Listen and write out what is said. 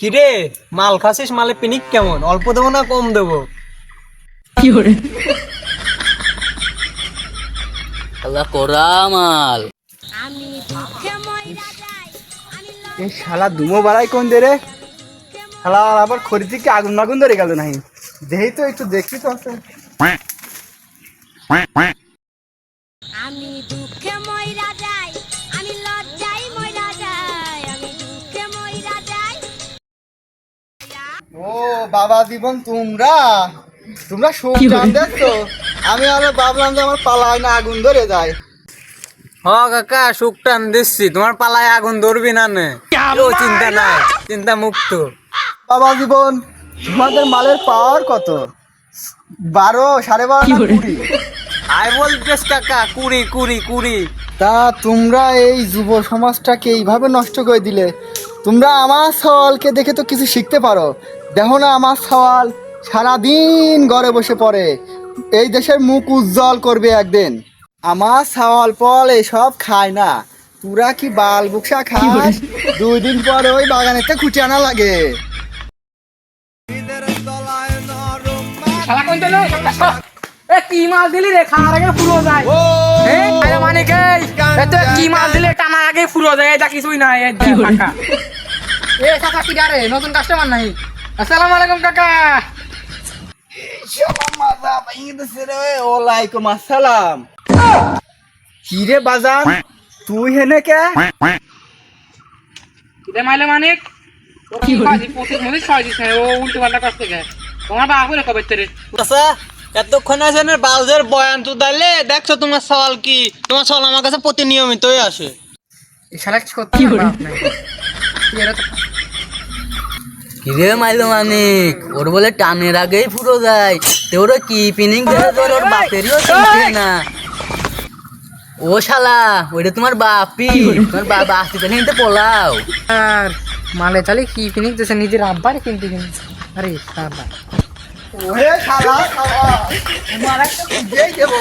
কিরে মাল খাসিস মালে পিনিক কেমন? অল্প দেবো না কম দেবো? আল্লাহ করা মাল। আমি দুঃখে মইরা যাই আমি এই শালা দুমো বাড়াই কোন দে রে? শালা আবার খড়ি থেকে আগুন মাগুন ধরে গেল নাই যেহেতু একটু দেখি তো। আছে ও বাবা জীবন তোমরা? তোমরা সুখ জান দেখছ আমি আরও ভাবলাম যে আমার পালায় না আগুন ধরে যায়। হ কাকা সুখ টান দিচ্ছি। তোমার পালায় আগুন ধরবি না নে। ও চিন্তা নাই চিন্তা মুক্ত। বাবা জীবন তোমাদের মালের পাওয়ার কত? বারো সাড়ে বারো না কুড়ি? আই বলতেস কাকা কুড়ি কুড়ি কুড়ি। তা তোমরা এই যুব সমাজটাকে এইভাবে নষ্ট করে দিলে। তোমরা আমার সওয়ালকে দেখে তো কিছু শিখতে পারো। দেখো না আমার সওয়াল সারাদিন ঘরে বসে পড়ে। এই দেশের মুখ উজ্জ্বল করবে একদিন। আমার সওয়াল ফল এসব খায় না। তোরা কি বাল বুকসা খাস? দুই দিন পরে ওই বাগানেতে খুঁটি আনা লাগে। এ কি মাল দিলি রে? খাওয়ার আগে ফুরো যায়। মানে কে? মাল দিলে? টানার আগে ফুরো যায়। এটা কিছুই নাই। এ কাকা কি রে? নতুন কাস্টমার নাই। আসসালামু আলাইকুম কাকা। ওয়ালাইকুম আসসালাম কি রে বাজান? তুই হেনে কে? দে মাইলে মানিক? তোর কি বাজি পঁচিশ মিনিট ছয় দিস ও উল্টো পাল্টা কাছ থেকে তোমার বাবা করে কবে তেরে? আচ্ছা এতক্ষণ বয়ান তো দাইলে দেখছ তোমার সওয়াল কি? তোমার সওয়াল আমার কাছে প্রতি নিয়মিতই আসে। এই শালা সত্যি এরা কিরে মাইলো মানিক ওর বলে টানের আগেই ফুরো যায়। তো ওর কি পিনিং ধরে তোর? ওর বাপেরও চিনছে না। ও শালা ওইটা তোমার বাপি। তোমার বাবা আসতে পেলে নিতে পোলাও। আর মালে তাহলে কি কিনে দিতেছে নিজের আব্বার কিনতে কিনে আরে সাবা ওহে শালা শালা। তোমার একটা দেবো